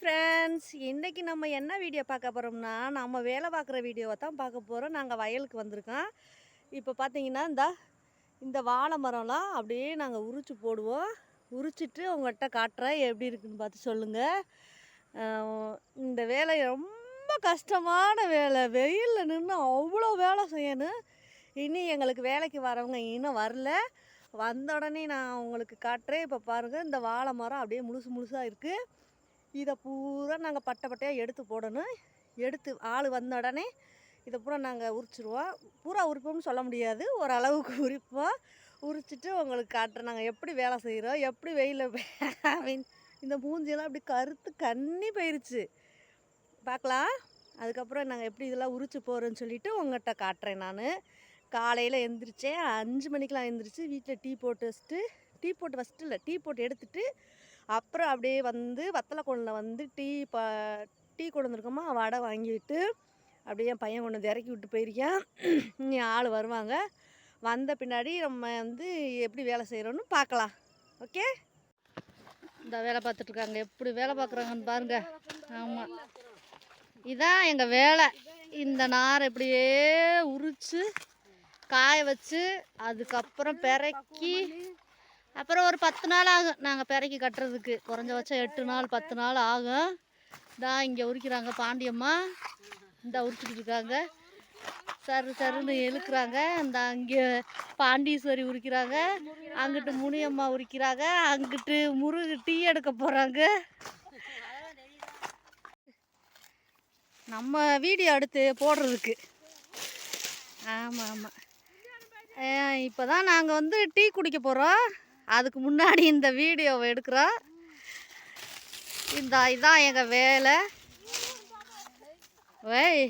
Friends இன்றைக்கி நம்ம என்ன வீடியோ பார்க்க போகிறோம்னா நம்ம வேலை பார்க்குற வீடியோவை தான் பார்க்க போகிறோம் நாங்கள் வயலுக்கு வந்திருக்கோம். இப்போ பார்த்தீங்கன்னா இந்த இந்த வாழை மரம்லாம் அப்படியே நாங்கள் உரிச்சு போடுவோம். உரிச்சிட்டு உங்கள்கிட்ட காட்டுறேன். எப்படி இருக்குன்னு பார்த்து சொல்லுங்கள் இந்த வேலை ரொம்ப கஷ்டமான வேலை. வெயிலில் நின்று அவ்வளோ வேலை செய்யணும். இனி எங்களுக்கு வேலைக்கு வரவங்க இன்னும் வரல. வந்த உடனே நான் உங்களுக்கு காட்டுறேன். இப்போ பாருங்கள் இந்த வாழை மரம் அப்படியே முழுசு முழுசாக இருக்குது இதை பூரா நாங்கள் பட்டை பட்டையாக எடுத்து போடணும். எடுத்து ஆள் வந்த உடனே இதை பூரா நாங்கள் உரிச்சிருவோம். பூரா உரிப்போம்னு சொல்ல முடியாது. ஓரளவுக்கு உரிப்போம். உரிச்சிட்டு உங்களுக்கு காட்டுறேன். நாங்கள் எப்படி வேலை செய்கிறோம் எப்படி வெயிலில் இந்த மூஞ்சியெல்லாம் அப்படி கருத்து கண்ணி போயிருச்சு. பார்க்கலாம். அதுக்கப்புறம் நாங்கள் எப்படி இதெல்லாம் உரிச்சு போகிறோன்னு சொல்லிட்டு உங்கள்கிட்ட காட்டுறேன் நான். காலையில் எந்திரிச்சேன். அஞ்சு மணிக்கெலாம் எந்திரிச்சு வீட்டில் டீ போட்டு வச்சுட்டு டீ போட்டு ஃபஸ்ட்டு இல்லை டீ போட்டு எடுத்துகிட்டு அப்புறம் அப்படியே வந்து வத்தலை குழந்தை வந்து டீ ப டீ கொண்டு வந்திருக்கோமா வடை வாங்கிட்டு அப்படியே என் பையன் கொண்டு வந்து இறக்கி விட்டு போயிருக்கேன் இனி ஆள் வருவாங்க. வந்த பின்னாடி நம்ம வந்து எப்படி வேலை செய்கிறோன்னு பார்க்கலாம். ஓகே? இந்த வேலை பார்த்துட்ருக்காங்க எப்படி வேலை பார்க்குறாங்கன்னு பாருங்க. ஆமாம் இதான் எங்கள் வேலை. இந்த நார் இப்படியே உரித்து காய வச்சு அதுக்கப்புறம் பிறக்கி அப்புறம் ஒரு பத்து நாள் ஆகும். நாங்கள் பிறக்கி கட்டுறதுக்கு. குறைஞ்சபட்சம் எட்டு நாள் பத்து நாள் ஆகும். தான் இங்கே உரிக்கிறாங்க பாண்டியம்மா. இந்த உரிச்சிக்கிட்டு இருக்காங்க. சரு சருன்னு இழுக்கிறாங்க. இந்த அங்கே பாண்டீஸ்வரி உரிக்கிறாங்க. அங்கிட்டு முனியம்மா உரிக்கிறாங்க. அங்கிட்டு முருகு டீ எடுக்க போகிறாங்க நம்ம வீடியோ எடுத்து போடுறதுக்கு. ஆமாம் ஆமாம் இப்போ தான் நாங்கள் வந்து டீ குடிக்க போகிறோம் அதுக்கு முன்னாடி இந்த வீடியோவை எடுக்கிறோம் இந்த இதான் எங்கள் வேலை. வேய்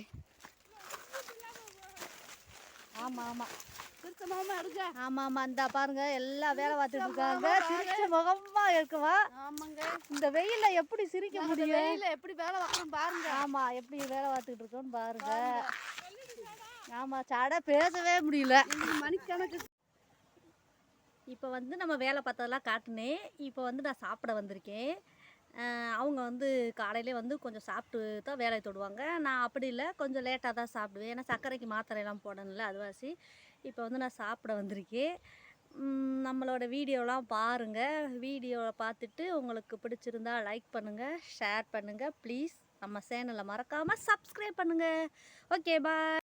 ஆமாம் ஆமாம் ஆமாம் ஆமாம் இந்த பாருங்க எல்லா வேலை பார்த்துட்டு இருக்காங்க. சிரிச்ச முகமா இருக்கவா. ஆமாங்க. இந்த வெயில்ல எப்படி சிரிக்க முடியும்? வெயில எப்படி வேலை பார்க்கணும் பாருங்க. ஆமா எப்படி வேலை பார்த்துக்கிட்டு இருக்கோன்னு பாருங்க. ஆமா சட பேசவே முடியல. மணிக்கணக்கு இப்போ வந்து நம்ம வேலை பார்த்ததெல்லாம் காட்டினேன் இப்போ வந்து நான் சாப்பிட வந்திருக்கேன். அவங்க வந்து காலையிலே வந்து கொஞ்சம் சாப்பிட்டு தான் வேலையை தொடுவாங்க. நான் அப்படி இல்லை கொஞ்சம் லேட்டாக தான் சாப்பிடுவேன். ஏன்னா சர்க்கரைக்கு மாத்திரையெல்லாம் போடணும்ல அதுவாசி. இப்போ வந்து நான் சாப்பிட வந்திருக்கேன். நம்மளோட வீடியோலாம் பாருங்கள் வீடியோவை பார்த்துட்டு உங்களுக்கு பிடிச்சிருந்தா லைக் பண்ணுங்கள் ஷேர் பண்ணுங்கள் ப்ளீஸ் நம்ம சேனலை மறக்காமல் சப்ஸ்கிரைப் பண்ணுங்கள் ஓகே பாய்